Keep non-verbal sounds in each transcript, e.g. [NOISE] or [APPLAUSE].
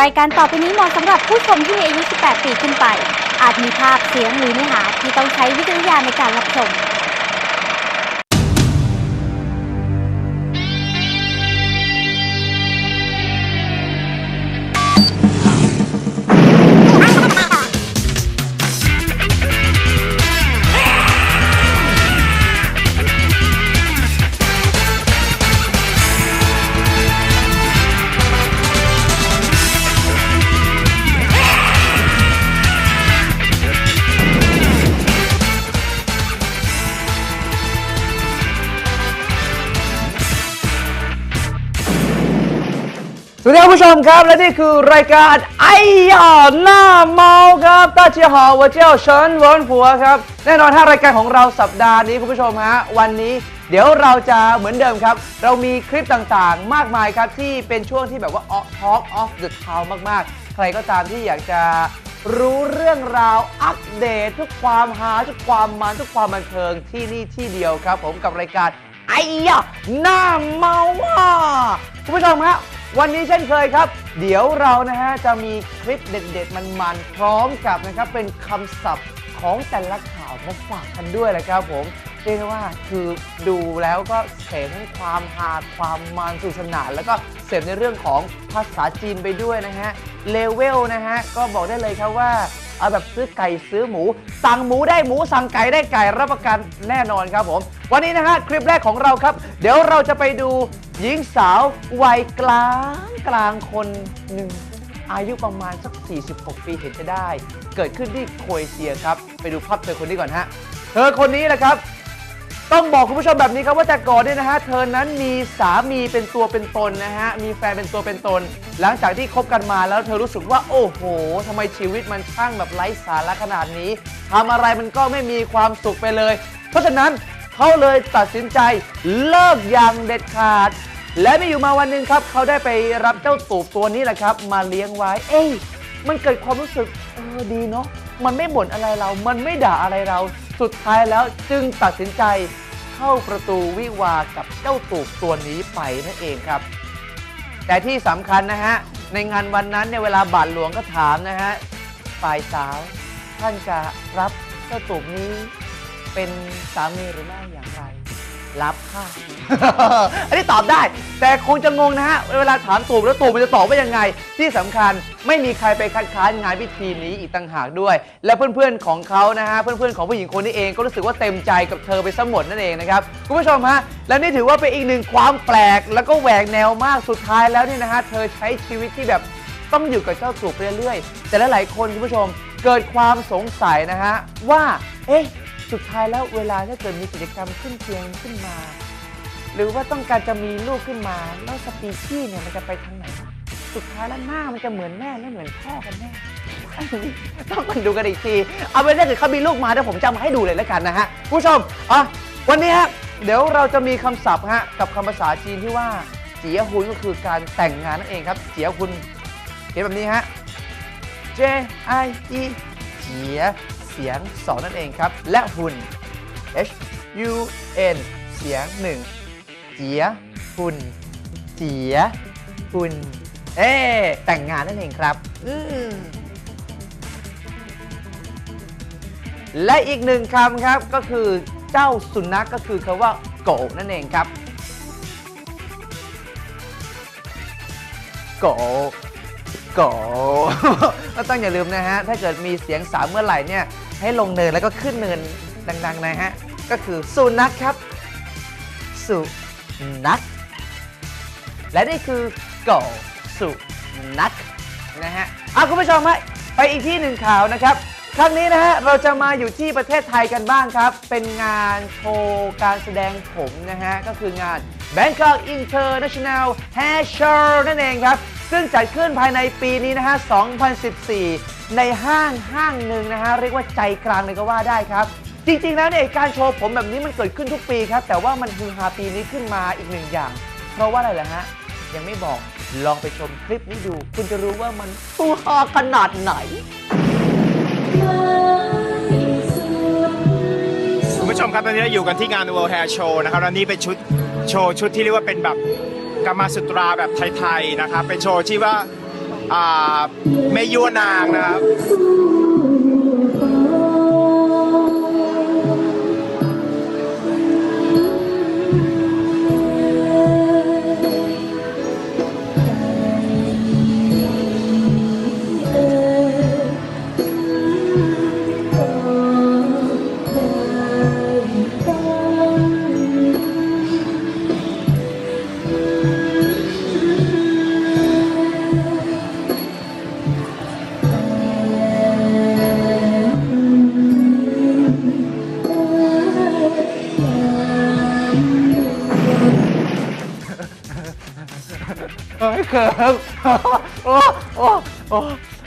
รายการต่อไปนี้เหมาะสำหรับผู้ชมที่มีอายุ 18 ปีขึ้นไป อาจมีภาพเสียงหรือเนื้อหาที่ต้องใช้วิจารณญาณในการรับชม ครับผู้ชมครับ และนี่คือรายการไอ้หยอหน้าเมาครับตาเจียหอวัวเจียวเฉินเวิร์นผัวครับ แน่นอนถ้ารายการของเราสัปดาห์นี้คุณผู้ชมฮะวันนี้เดี๋ยวเราจะเหมือนเดิมครับ เรามีคลิปต่างๆ มากมายครับที่เป็นช่วงที่แบบว่า Talk of the Town มากๆ ใครก็ตามที่อยากจะรู้เรื่องราวอัปเดต ทุกความฮาทุกความมันทุกความบันเทิงที่นี่ที่เดียวครับ ผมกับรายการไอ้ยะหน้าเมาว่ะคุณผู้ชมฮะ วันนี้เช่นเคยครับ เดี๋ยวเรานะฮะจะมีคลิปเด็ด ๆ มันๆพร้อมกับนะครับเป็นคำศัพท์ของแต่ละข่าวมาฝากกันด้วยนะครับผมเรียกว่าคือดูแล้วก็เสพทั้งความฮาความมันสนุกสนาน แล้วก็เสพในเรื่องของภาษาจีนไปด้วยนะฮะเลเวลนะฮะก็บอกได้เลยครับว่าเอาแบบซื้อไก่ซื้อหมู สั่งหมูได้หมูสั่งไก่ได้ไก่รับประกันแน่นอนครับผม วันนี้นะฮะคลิปแรกของเราครับ เดี๋ยวเราจะไปดู หญิงสาววัยกลางกลางคนหนึ่ง อายุประมาณสัก 46 ปีเห็นจะได้ เกิดขึ้นที่โครเอเชียครับ ไปดูภาพเธอคนนี้ก่อนฮะ เธอคนนี้แหละครับ ต้องบอกคุณผู้ชมแบบนี้ครับว่าแต่ก่อนเนี่ยนะฮะ เธอนั้นมีสามีเป็นตัวเป็นตนนะฮะ มีแฟนเป็นตัวเป็นตน หลังจากที่คบกันมาแล้วเธอรู้สึกว่าโอ้โหทำไมชีวิตมันช่างแบบไร้สาระขนาดนี้ทำอะไรมันก็ไม่มีความสุขไปเลย เพราะฉะนั้น เขาเลยตัดสินใจเลิกอย่างเด็ดขาด และไม่อยู่มาวันหนึ่งครับ เขาได้ไปรับเจ้าตูบตัวนี้แหละครับ มาเลี้ยงไว้ เอ้ยมันเกิดความรู้สึกเออดีเนาะมันไม่บ่นอะไรเรา มันไม่ด่าอะไรเรา สุดท้ายแล้วจึงตัดสินใจเข้าประตูวิวากับเจ้าตูบตัวนี้ไปนั่นเองครับ แต่ที่สำคัญนะฮะ ในงานวันนั้นเนี่ยเวลาบาทหลวงก็ถามนะฮะฝ่ายสาว ท่านจะรับเจ้าตูบนี้ เป็นสามีหรือไม่อย่างไร รับค่ะ อันนี้ตอบได้ แต่คงจะงงนะฮะ เวลาถามตูบแล้วตูบมันจะตอบว่ายังไง ที่สำคัญไม่มีใครไปคัดค้านงานพิธีนี้อีกต่างหากด้วย และเพื่อนๆของเขานะฮะ เพื่อนๆของผู้หญิงคนนี้เองก็รู้สึกว่าเต็มใจกับเธอไปซะหมดนั่นเองนะครับ คุณผู้ชมฮะ และนี่ถือว่าเป็นอีกหนึ่งความแปลก แล้วก็แหวกแนวมากสุดท้ายแล้วเนี่ยนะฮะ เธอใช้ชีวิตที่แบบต้องอยู่กับเจ้าตูบไปเรื่อยๆ แต่ละหลายคนคุณผู้ชมเกิดความสงสัยนะฮะว่า เอ๊ะ สุดท้ายแล้วเวลาถ้าเกิดมีกิจกรรมขึ้นเคียงขึ้นมา หรือว่าต้องการจะมีลูกขึ้นมา แล้วสปีชีส์เนี่ยมันจะไปทางไหน สุดท้ายแล้วหน้ามันจะเหมือนแม่แล้วเหมือนพ่อกันแน่ต้องมาดูกันอีกที เอาเป็นถ้าเกิดเขามีลูกมาเดี๋ยวผมจะมาให้ดูเลยแล้วกันนะฮะผู้ชมอะวันนี้ฮะเดี๋ยวเราจะมีคำศัพท์ฮะกับคำภาษาจีนที่ว่าเจียฮุนก็คือการแต่งงานนั่นเองครับเจียฮุนเขียนแบบนี้ฮะ J I E เจีย เสียงสองนั่นเองครับ และหุ่น H U N เสียงหนึ่งเจียหุ่น เจียหุ่น เอ๊แต่งงานนั่นเองครับอืและอีกหนึ่งคำครับก็คือเจ้าสุนัขกก็คือคำว่าโกนั่นเองครับโกโกก็ต้องอย่าลืมนะฮะ ถ้าเกิดมีเสียงสามเมื่อไหร่เนี่ย ให้ลงเนินแล้วก็ขึ้นเนินดังๆนะฮะ ก็คือสุนัขครับ สุนัข และนี่คือโกสุนัขนะฮะอะคุณผู้ชมฮะไปอีกที่หนึ่งข่าวนะครับ ครั้งนี้นะฮะเราจะมาอยู่ที่ประเทศไทยกันบ้างครับ เป็นงานโชว์การแสดงผมนะฮะก็คืองาน Bangkok International Hair Show นั่นเองครับ ซึ่งจัดขึ้นภายในปีนี้นะฮะ 2014 ในห้างห้างหนึ่งนะฮะ เรียกว่าใจกลางเลยก็ว่าได้ครับ จริงๆ แล้วเนี่ยการโชว์ผมแบบนี้มันเกิดขึ้นทุกปีครับ แต่ว่ามันฮือฮาปีนี้ขึ้นมาอีกหนึ่งอย่าง เพราะว่าอะไรล่ะฮะ ยังไม่บอก ลองไปชมคลิปนี้ดู คุณจะรู้ว่ามันฮูฮาขนาดไหนคุณผู้ชมครับตอนนี้เราอยู่กันที่งาน World Hair Show นะครับแล้วนี่เป็นชุด โชว์ชุดที่เรียกว่าเป็นแบบกามาสุตราแบบไทยๆนะครับเป็นโชว์ที่ว่าอ่ยัวนางนะครับ เฮ้ยเขิมโอ้โอ้โอ้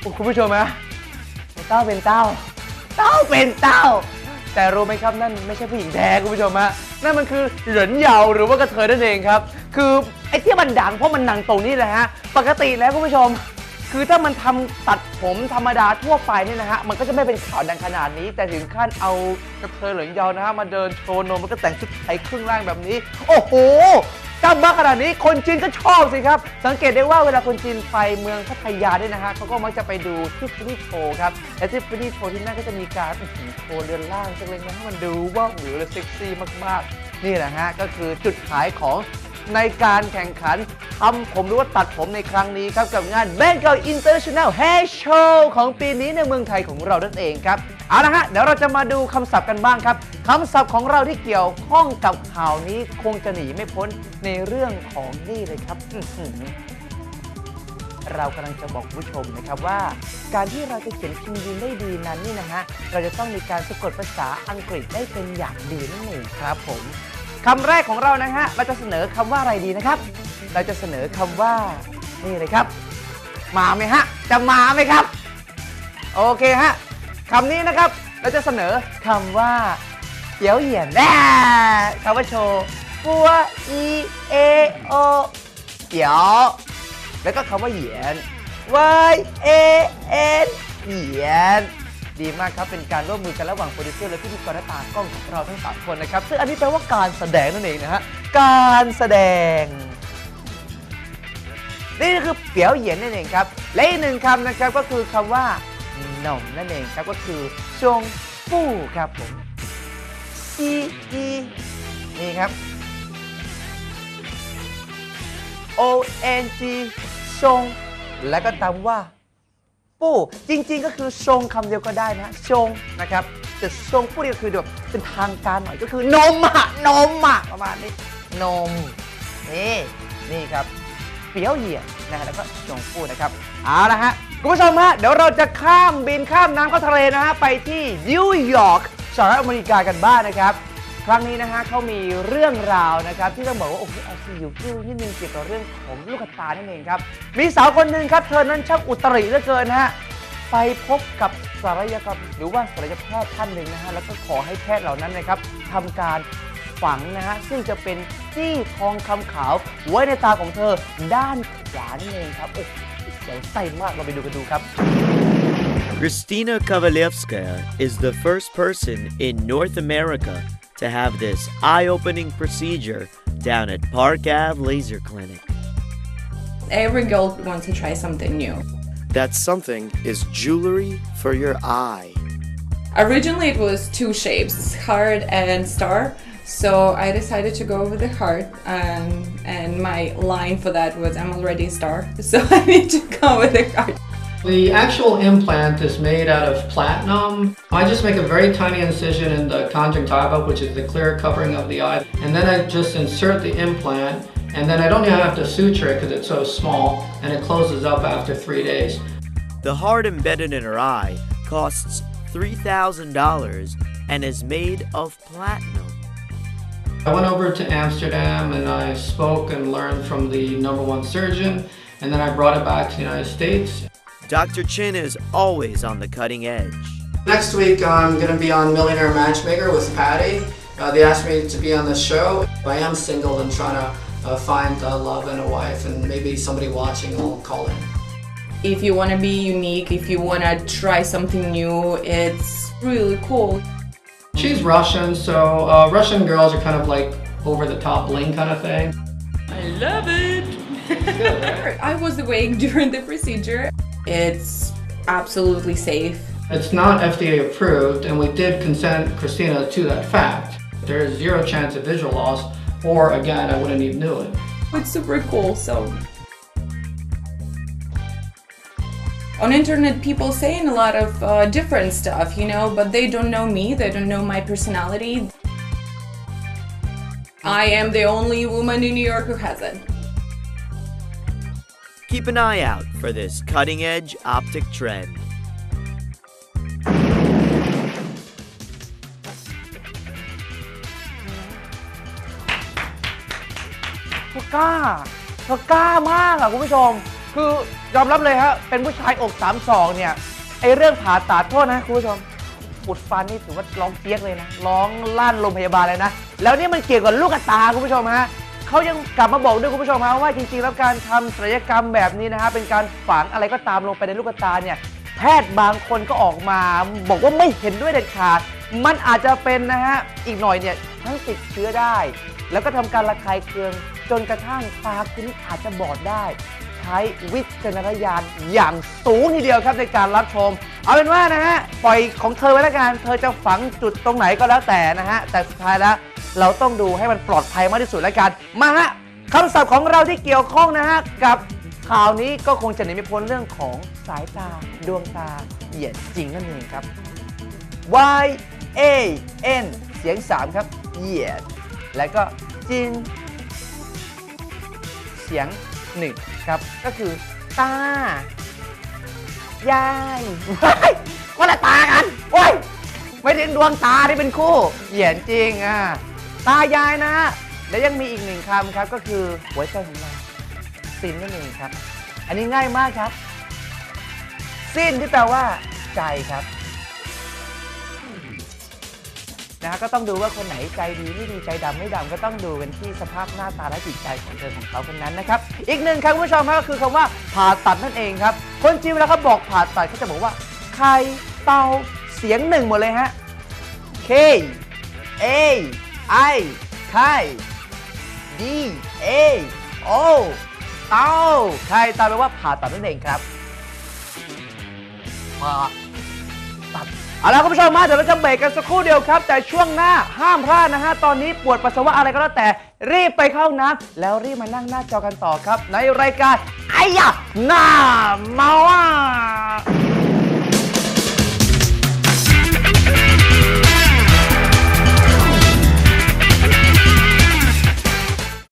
โอ้คุณผู้ชมฮะเต้าเป็นเต้า เต้าเป็นเต้า แต่รู้ไหมครับนั่นไม่ใช่ผู้หญิงแท้คุณผู้ชมฮะนั่นมันคือเหรินเหยาหรือว่ากระเทยนั่นเองครับ คือไอ้ที่มันดังเพราะมันดังตรงนี้แหละฮะปกติแล้วคุณผู้ชม คือถ้ามันทำตัดผมธรรมดาทั่วไปเนี่ยนะฮะมันก็จะไม่เป็นข่าวดังขนาดนี้ แต่ถึงขั้นเอากระเทยเหรินเหยานะฮะมาเดินโชว์นมแล้วก็แต่งชุดไทยครึ่งร่างแบบนี้ โอ้โห จ้ามากขนาดนี้คนจีนก็ชอบสิครับ สังเกตได้ว่าเวลาคนจีนไปเมืองพัทยาเนี่ยนะฮะเขาก็มักจะไปดูที่ฟินิโชว์ครับและที่ฟินิโชว์ที่นั่นก็จะมีการโชว์เรือนล่างจังเลยนะให้มันดูว่าหรือและเซ็กซี่มากๆ นี่แหละฮะก็คือจุดขายของ ในการแข่งขันทำผมหรือว่าตัดผมในครั้งนี้ครับ กับงาน Bangkok International Hair Show ของปีนี้ในเมืองไทยของเรานั่นเองครับ เอาละฮะ เดี๋ยวเราจะมาดูคำศัพท์กันบ้างครับคำศัพท์ของเราที่เกี่ยวข้องกับข่าวนี้คงจะหนีไม่พ้นในเรื่องของนี่เลยครับเรากำลังจะบอกผู้ชมนะครับว่า การที่เราจะเขียนพิมพ์ยืนได้ดีนั้นนี่นะฮะเราจะต้องมีการสะกดภาษาอังกฤษได้เป็นอย่างดีนั่นเองครับผม คำแรกของเรานะฮะเราจะเสนอคำว่าอะไรดีนะครับ เราจะเสนอคำว่านี่เลยครับ มาไหมฮะ จะมาไหมครับ โอเคฮะคำนี้นะครับ เราจะเสนอคำว่าเจียวเหยียนแน่คำว่าโชว์ปัวอีเอโอเจียวแล้วก็คำว่าเหยียน y a n เหยียน ดีมากครับ เป็นการร่วมมือกันระหว่างโปรดิวเซอร์และพิธีกรและตากล้องของเราทั้งสามคนนะครับ ซึ่งอันนี้แปลว่าการแสดงนั่นเองนะฮะ การแสดง นี่คือเปียวเหยียนนั่นเองครับ และอีกหนึ่งคำนะครับก็คือคำว่าหนมนั่นเองครับก็คือชงฟู่ครับผมอีอีนี่ครับ O N G ชง แล้วก็ตามว่า ปู้ จริงๆ ก็คือชงคำเดียวก็ได้นะชงนะครับแต่ชงปู้นี่ก็คือแบบเป็นทางการหน่อยก็คือนมอะนมอะประมาณนี้นมนี่นี่ครับเปียวเหยียดนะฮะแล้วก็ชงฟูนะครับเอาละฮะคุณผู้ชมฮะเดี๋ยวเราจะข้ามบินข้ามน้ำเข้าทะเลนะฮะไปที่นิวยอร์กสหรัฐอเมริกากันบ้างนะครับ ครั้งนี้นะฮะเขามีเรื่องราวนะครับ ที่ต้องบอกว่าโอ้โหเอาซีอยู่กิ้วนิดนึงเกี่ยวกับเรื่องของลูกตานั่นเองครับ มีสาวคนหนึ่งครับ เธอนั้นช่างอุตริเหลือเกินฮะไปพบกับศัลยกรรมหรือว่าศัลยแพทย์ท่านหนึ่งนะฮะแล้วก็ขอให้แพทย์เหล่านั้นนะครับทำการฝังนะฮะซึ่งจะเป็นจี้ทองคำขาวไว้ในตาของเธอด้านขวานั่นเองครับโอ้โหเสียวไส้มากเราไปดูกันดูครับ Kristina Kovalevskaya is the first person in North America to have this eye opening procedure down at Park Ave Laser Clinic. Every girl wants to try something new. That something is jewelry for your eye. Originally, it was two shapes, heart and star. So I decided to go with the heart, um, and my line for that was "I'm already a star," [LAUGHS] so I need to go with the heart. The actual implant is made out of platinum. I just make a very tiny incision in the conjunctiva, which is the clear covering of the eye, and then I just insert the implant, and then I don't even have to suture it because it's so small, and it closes up after three days. The heart embedded in her eye costs $3,000 and is made of platinum. I went over to Amsterdam and I spoke and learned from the number one surgeon, and then I brought it back to the United States. Dr. Chin is always on the cutting edge. Next week, I'm going to be on Millionaire Matchmaker with Patty. Uh, they asked me to be on the show. I am single and trying to uh, find uh, love and a wife, and maybe somebody watching will call in. If you want to be unique, if you want to try something new, it's really cool. She's Russian, so uh, Russian girls are kind of like over the top bling kind of thing. I love it. [LAUGHS] I was awake during the procedure. It's absolutely safe. It's not FDA approved, and we did consent Christina to that fact. There is zero chance of visual loss, or again, I wouldn't even knew it. It's super cool. So on internet, people saying a lot of uh, different stuff, you know, but they don't know me. They don't know my personality. I am the only woman in New York who has it. Keep an eye out for this cutting edge optic trend. เธอกล้าเธอกล้ามากอะคุณผู้ชม คือยอมรับเลยฮะ เป็นผู้ชายอกสามศอกเนี่ย ไอเรื่องผ่าตัดโทษนะคุณผู้ชมอุดฟันนี่ถือว่าร้องเปียกเลยนะ ร้องลั่นโรงพยาบาลเลยนะ แล้วนี่มันเกี่ยวกับลูกตาคุณผู้ชมฮะ เขายังกลับมาบอกด้วยคุณผู้ชมฮะว่าจริงๆ แล้วการทำศัลยกรรมแบบนี้นะฮะเป็นการฝังอะไรก็ตามลงไปในลูกตาเนี่ยแพทย์บางคนก็ออกมา บอกว่าไม่เห็นด้วยเด็ดขาด มันอาจจะเป็นนะฮะอีกหน่อยเนี่ยทั้งติดเชื้อได้ แล้วก็ทำการระคายเคืองจนกระทั่งตาคุณอาจจะบอดได้ ใช้วิจารณญาณอย่างสูงทีเดียวครับในการรับชม เอาเป็นว่านะฮะปล่อยของเธอไว้แล้วกัน เธอจะฝังจุดตรงไหนก็แล้วแต่นะฮะแต่สุดท้ายแล้ว เราต้องดูให้มันปลอดภัยมากที่สุดแล้วกัน มาฮะคำศัพท์ของเราที่เกี่ยวข้องนะฮะกับข่าวนี้ก็คงจะหนีไม่พ้นเรื่องของสายตาดวงตาเหยียดจริงนั่นเองครับ Y A N เสียง 3 ครับ เหยียด แล้วก็จิน เสียง 1 ครับ ก็คือ ตายายว้ายคนละตากัน โอ้ย ไม่ถึงดวงตาที่เป็นคู่ เหยียดจริงอะ ตายายนะ และยังมีอีกหนึ่งคำครับก็คือหัวใจของเราซินนั่นเองครับ อันนี้ง่ายมากครับ สิ้นที่แปลว่า ใจครับนะฮะก็ต้องดูว่าคนไหนใจดีไม่ดีใจดำไม่ดำก็ต้องดูกันที่สภาพหน้าตาและจิตใจของเธอของเขาคนนั้นนะครับ อีกหนึ่งครับคุณผู้ชมครับก็คือคำว่าผ่าตัดนั่นเองครับ คนจีนเวลาเขาบอกผ่าตัดเขาจะบอกว่าไข่เตาเสียงหนึ่งหมดเลยฮะ K A I ไข่ D A O เตาไข่เตาแปลว่าผ่าตัดนั่นเองครับผ่าตัดเอาละคุณผู้ชมมาเดี๋ยวเราจะเบรกกันสักครู่เดียวครับ แต่ช่วงหน้าห้ามพลาดนะฮะ ตอนนี้ปวดปัสสาวะอะไรก็แล้วแต่รีบไปเข้าน้ำแล้วรีบมานั่งหน้าจอกันต่อครับ ในรายการไอ้ยะหน้าเมาอะ